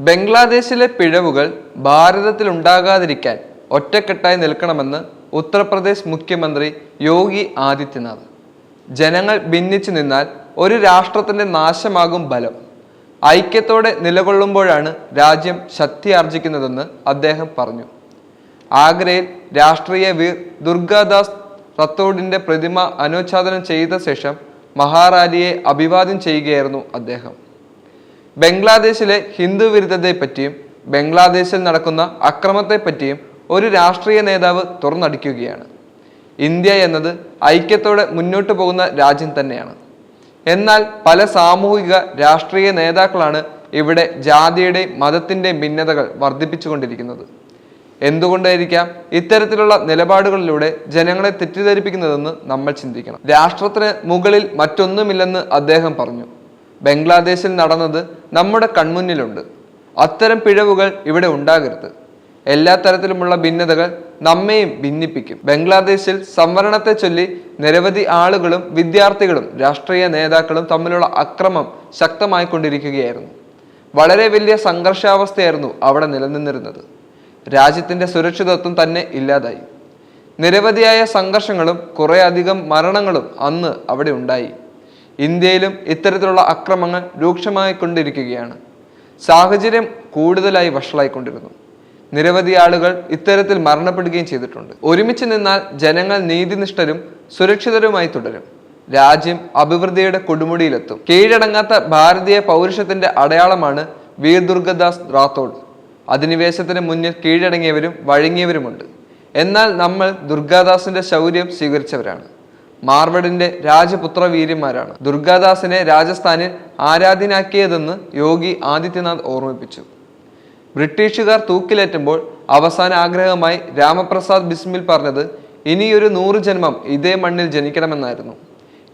ബംഗ്ലാദേശിലെ പിഴവുകൾ ഭാരതത്തിൽ ഉണ്ടാകാതിരിക്കാൻ ഒറ്റക്കെട്ടായി നിൽക്കണമെന്ന് ഉത്തർപ്രദേശ് മുഖ്യമന്ത്രി യോഗി ആദിത്യനാഥ്. ജനങ്ങൾ ഭിന്നിച്ചു നിന്നാൽ ഒരു രാഷ്ട്രത്തിന്റെ നാശമാകും ബലം ഐക്യത്തോടെ നിലകൊള്ളുമ്പോഴാണ് രാജ്യം ശക്തി ആർജിക്കുന്നതെന്ന് അദ്ദേഹം പറഞ്ഞു. ആഗ്രയിൽ രാഷ്ട്രീയ വീർ ദുർഗാദാസ് റത്തോഡിന്റെ പ്രതിമ അനോച്ഛാദനം ചെയ്ത ശേഷം മഹാറാലിയെ അഭിവാദ്യം ചെയ്യുകയായിരുന്നു അദ്ദേഹം. ബംഗ്ലാദേശിലെ ഹിന്ദു വിരുദ്ധതയെപ്പറ്റിയും ബംഗ്ലാദേശിൽ നടക്കുന്ന അക്രമത്തെപ്പറ്റിയും ഒരു രാഷ്ട്രീയ നേതാവ് തുറന്നടിക്കുകയാണ്. ഇന്ത്യ എന്നത് ഐക്യത്തോടെ മുന്നോട്ട് പോകുന്ന രാജ്യം തന്നെയാണ്. എന്നാൽ പല സാമൂഹിക രാഷ്ട്രീയ നേതാക്കളാണ് ഇവിടെ ജാതിയുടെയും മതത്തിന്റെയും ഭിന്നതകൾ വർദ്ധിപ്പിച്ചുകൊണ്ടിരിക്കുന്നത്. എന്തുകൊണ്ടായിരിക്കാം ഇത്തരത്തിലുള്ള നിലപാടുകളിലൂടെ ജനങ്ങളെ തെറ്റിദ്ധരിപ്പിക്കുന്നതെന്ന് നമ്മൾ ചിന്തിക്കണം. രാഷ്ട്രത്തിന് മുകളിൽ മറ്റൊന്നുമില്ലെന്ന് അദ്ദേഹം പറഞ്ഞു. ബംഗ്ലാദേശിൽ നടന്നത് നമ്മുടെ കൺമുന്നിലുണ്ട്. അത്തരം പിഴവുകൾ ഇവിടെ ഉണ്ടാകരുത്. എല്ലാ തരത്തിലുമുള്ള ഭിന്നതകൾ നമ്മെയും ഭിന്നിപ്പിക്കും. ബംഗ്ലാദേശിൽ സംവരണത്തെ ചൊല്ലി നിരവധി ആളുകളും വിദ്യാർത്ഥികളും രാഷ്ട്രീയ നേതാക്കളും തമ്മിലുള്ള അക്രമം ശക്തമായി കൊണ്ടിരിക്കുകയായിരുന്നു. വളരെ വലിയ സംഘർഷാവസ്ഥയായിരുന്നു അവിടെ നിലനിന്നിരുന്നത്. രാജ്യത്തിന്റെ സുരക്ഷിതത്വം തന്നെ ഇല്ലാതായി. നിരവധിയായ സംഘർഷങ്ങളും കുറേയധികം മരണങ്ങളും അന്ന് അവിടെ ഉണ്ടായി. ഇന്ത്യയിലും ഇത്തരത്തിലുള്ള അക്രമങ്ങൾ രൂക്ഷമായിക്കൊണ്ടിരിക്കുകയാണ്. സാഹചര്യം കൂടുതലായി വഷളായിക്കൊണ്ടിരുന്നു. നിരവധി ആളുകൾ ഇത്തരത്തിൽ മരണപ്പെടുകയും ചെയ്തിട്ടുണ്ട്. ഒരുമിച്ച് നിന്നാൽ ജനങ്ങൾ നീതിനിഷ്ഠരും സുരക്ഷിതരുമായി തുടരും. രാജ്യം അഭിവൃദ്ധിയുടെ കൊടുമുടിയിലെത്തും. കീഴടങ്ങാത്ത ഭാരതീയ പൗരുഷത്തിന്റെ അടയാളമാണ് വീർ ദുർഗദാസ് റാത്തോഡ്. അധിനിവേശത്തിന് മുന്നിൽ കീഴടങ്ങിയവരും വഴങ്ങിയവരുമുണ്ട്. എന്നാൽ നമ്മൾ ദുർഗാദാസിന്റെ ശൗര്യം സ്വീകരിച്ചവരാണ്. മാർവഡിന്റെ രാജപുത്ര വീര്യന്മാരാണ് ദുർഗാദാസിനെ രാജസ്ഥാനിൽ ആരാധനാക്കിയതെന്ന് യോഗി ആദിത്യനാഥ് ഓർമ്മിപ്പിച്ചു. ബ്രിട്ടീഷുകാർ തൂക്കിലേറ്റുമ്പോൾ അവസാന ആഗ്രഹമായി രാമപ്രസാദ് ബിസ്മിൽ പറഞ്ഞത് ഇനിയൊരു നൂറ് ജന്മം ഇതേ മണ്ണിൽ ജനിക്കണമെന്നായിരുന്നു.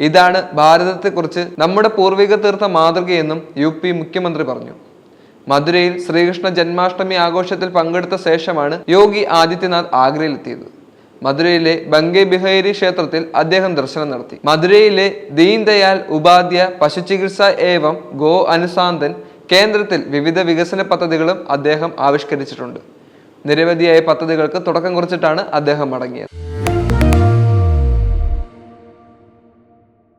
ഇതാണ് ഭാരതത്തെക്കുറിച്ച് നമ്മുടെ പൂർവിക തീർത്ത മാതൃകയെന്നും യു പി മുഖ്യമന്ത്രി പറഞ്ഞു. മധുരയിൽ ശ്രീകൃഷ്ണ ജന്മാഷ്ടമി ആഘോഷത്തിൽ പങ്കെടുത്ത ശേഷമാണ് യോഗി ആദിത്യനാഥ് ആഗ്രയിലെത്തിയത്. മധുരയിലെ ബംഗെ ബിഹേരി ക്ഷേത്രത്തിൽ അദ്ദേഹം ദർശനം നടത്തി. മധുരയിലെ ദീൻദയാൽ ഉപാധ്യ പശുചികിത്സ ഏവം ഗോ അനുസാന്തൻ കേന്ദ്രത്തിൽ വിവിധ വികസന പദ്ധതികളും അദ്ദേഹം ആവിഷ്കരിച്ചിട്ടുണ്ട്. നിരവധിയായ പദ്ധതികൾക്ക് തുടക്കം കുറിച്ചിട്ടാണ് അദ്ദേഹം മടങ്ങിയത്.